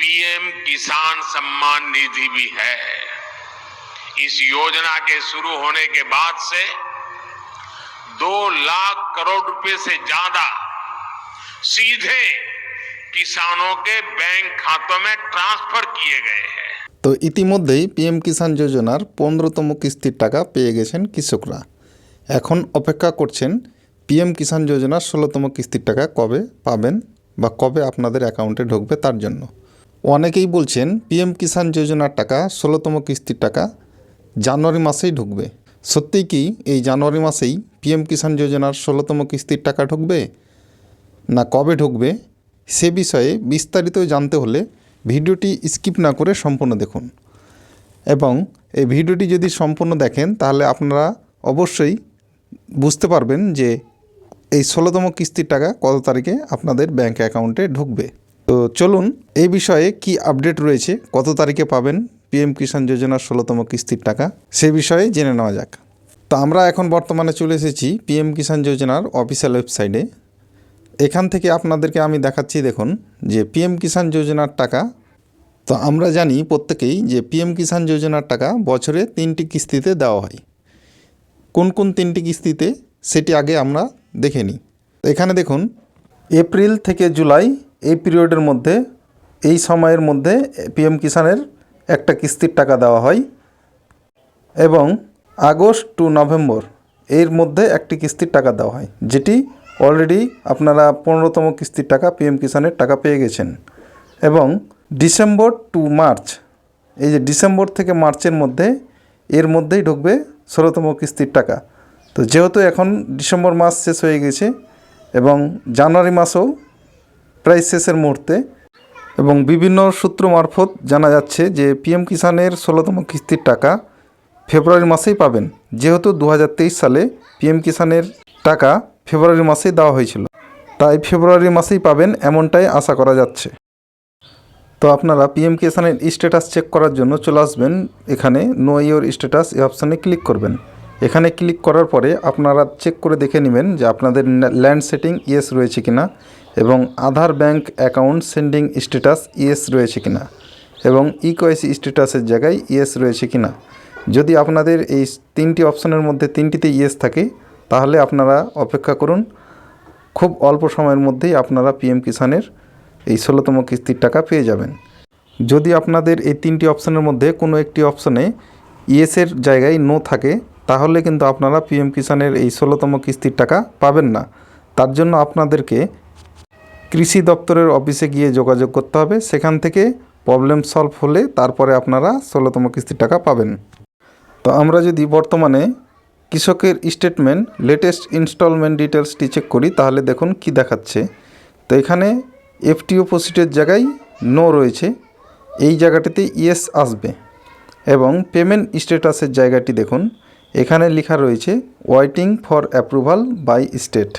PM किसान सम्मान निधि भी है इस योजना के शुरू होने के बाद से दो लाख करोड़ रुपए से ज्यादा सीधे किसानों के बैंक खातों में ट्रांसफर किए गए हैं তো ইতিমধ্যেই পিএম কিষাণ যোজনার পনেরোতম কিস্তির টাকা পেয়ে গেছেন কৃষকরা এখন অপেক্ষা করছেন পিএম কিষাণ যোজনার ষোলোতম কিস্তির টাকা কবে পাবেন বা কবে আপনাদের অ্যাকাউন্টে ঢুকবে তার জন্য অনেকেই বলছেন পিএম কিষাণ যোজনার টাকা ষোলোতম কিস্তির টাকা জানুয়ারি মাসেই ঢুকবে। সত্যিই কি এই জানুয়ারি মাসেই পিএম কিষাণ যোজনার ষোলোতম কিস্তির টাকা ঢুকবে? না কবে ঢুকবে? সে বিষয়ে বিস্তারিত জানতে হলে ভিডিওটি স্কিপ না করে সম্পূর্ণ দেখুন। এবং এই ভিডিওটি যদি সম্পূর্ণ দেখেন, তাহলে আপনারা অবশ্যই বুঝতে পারবেন যে এই ষোলোতম কিস্তির টাকা কত তারিখে আপনাদের ব্যাঙ্ক অ্যাকাউন্টে ঢুকবে। তো চলুন এই বিষয়ে কি আপডেট রয়েছে, কত তারিখে পাবেন পিএম কিষাণ যোজনার ষোলোতম কিস্তির টাকা, সে বিষয়ে জেনে নেওয়া যাক। তো আমরা এখন বর্তমানে চলে এসেছি পিএম কিষাণ যোজনার অফিসিয়াল ওয়েবসাইটে এখান থেকে আপনাদেরকে আমি দেখাচ্ছি, দেখুন, যে পিএম কিষাণ যোজনার টাকা। তো আমরা জানি প্রত্যেকেই যে পিএম কিষাণ যোজনার টাকা বছরে তিনটি কিস্তিতে দেওয়া হয়। কোন কোন তিনটি কিস্তিতে, সেটি আগে আমরা দেখে নিই। এখানে দেখুন এপ্রিল থেকে জুলাই এই পিরিয়ডের মধ্যে, এই সময়ের মধ্যে পিএম কিষাণের একটা কিস্তির টাকা দেওয়া হয় এবং আগস্ট টু নভেম্বর এর মধ্যে একটি কিস্তির টাকা দেওয়া হয়, যেটি অলরেডি আপনারা পনেরোতম কিস্তির টাকা পিএম কিষাণের টাকা পেয়ে গেছেন। এবং ডিসেম্বর টু মার্চ এই যে ডিসেম্বর থেকে মার্চের মধ্যে, এর মধ্যেই ঢুকবে ষোলোতম কিস্তির টাকা। তো যেহেতু এখন ডিসেম্বর মাস শেষ হয়ে গেছে এবং জানুয়ারি মাসও প্রায় শেষের মুহূর্তে এবং বিভিন্ন সূত্র মারফত জানা যাচ্ছে যে পিএম কিষাণের ষোলোতম কিস্তির টাকা ফেব্রুয়ারি মাসেই পাবেন। যেহেতু দু হাজার তেইশ সালে পিএম কিষাণের টাকা ফেব্রুয়ারি মাসেই দেওয়া হয়েছিল। তাই ফেব্রুয়ারি মাসেই পাবেন এমনটাই আশা করা যাচ্ছে। তো আপনারা পিএম কিষাণের স্ট্যাটাস চেক করার জন্য চলে আসবেন। এখানে নো ইয়োর স্ট্যাটাস এই অপশানে ক্লিক করবেন। এখানে ক্লিক করার পরে আপনারা চেক করে দেখে নেবেন যে আপনাদের ল্যান্ড সেটিং ইয়েস রয়েছে কিনা। এবং Aadhaar bank account sending status yes রয়েছে কিনা এবং ইকোয়াইসি স্ট্যাটাসের জায়গায় ইয়েস রয়েছে কিনা। যদি আপনাদের এই তিনটি অপশনের মধ্যে তিনটিতে ইয়েস থাকে, তাহলে আপনারা অপেক্ষা করুন। খুব অল্প সময়ের মধ্যেই আপনারা পিএম কিষাণের এই ষোলোতম কিস্তির টাকা পেয়ে যাবেন। যদি আপনাদের এই তিনটি অপশনের মধ্যে কোনো একটি অপশনে ইয়েসের জায়গায় নো থাকে, তাহলে কিন্তু আপনারা পিএম কিষাণের এই ষোলোতম কিস্তির টাকা পাবেন না। তার জন্য আপনাদেরকে কৃষি দপ্তরের অফিসে গিয়ে যোগাযোগ করতে হবে। সেখান থেকে প্রবলেম সলভ হলে তারপরে আপনারা ষোলোতম কিস্তির টাকা পাবেন। তো আমরা যদি বর্তমানে কৃষকের স্টেটমেন্ট লেটেস্ট ইনস্টলমেন্ট ডিটেলসটি চেক করি, তাহলে দেখুন কি দেখাচ্ছে। তো এখানে এফটিও প্রসিডের জায়গায় নো রয়েছে। এই জায়গাটিতে ইয়েস আসবে। এবং পেমেন্ট স্ট্যাটাসের জায়গাটি দেখুন। এখানে লেখা রয়েছে waiting for approval by state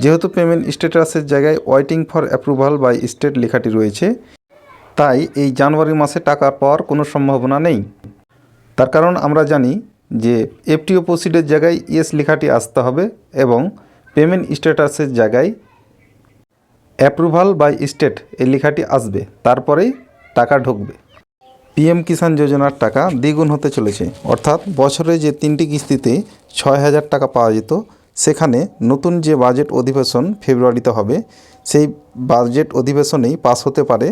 যেহেতু পেমেন্ট স্ট্যাটাসের জায়গায় waiting for approval by state লেখাটি রয়েছে, তাই এই জানুয়ারি মাসে টাকা পাওয়ার কোনো সম্ভাবনা নেই। তার কারণ আমরা জানি যে এফটিও প্রসিডের জায়গায় ইয়েস লেখাটি আসতে হবে এবং পেমেন্ট স্ট্যাটাসের জায়গায় অ্যাপ্রুভাল বাই স্টেট এই লেখাটি আসবে, তারপরেই টাকা ঢুকবে। পিএম কিষাণ যোজনার টাকা দ্বিগুণ হতে চলেছে, অর্থাৎ বছরে যে তিনটি কিস্তিতে ছয় হাজার টাকা পাওয়া যেত সেখানে নতুন যে বাজেট অধিবেশন ফেব্রুয়ারিতে হবে, সেই বাজেট অধিবেশনেই পাস হতে পারে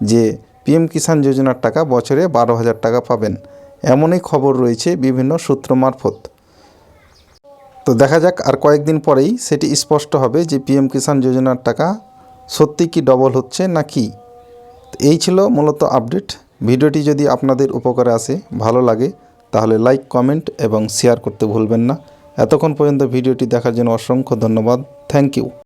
যে পিএম কিষাণ যোজনার টাকা বছরে বারো হাজার টাকা পাবেন। এমনই খবর রয়েছে বিভিন্ন সূত্র মারফত। তো দেখা যাক আর কয়েকদিন পরেই সেটি স্পষ্ট হবে যে পিএম কিষাণ যোজনার টাকা সত্যি কি ডবল হচ্ছে না কি। এই ছিল মূলত আপডেট। ভিডিওটি যদি আপনাদের উপকারে আসে, ভালো লাগে, তাহলে লাইক, কমেন্ট এবং শেয়ার করতে ভুলবেন না। এতক্ষণ পর্যন্ত ভিডিওটি দেখার জন্য অসংখ্য ধন্যবাদ। Thank you.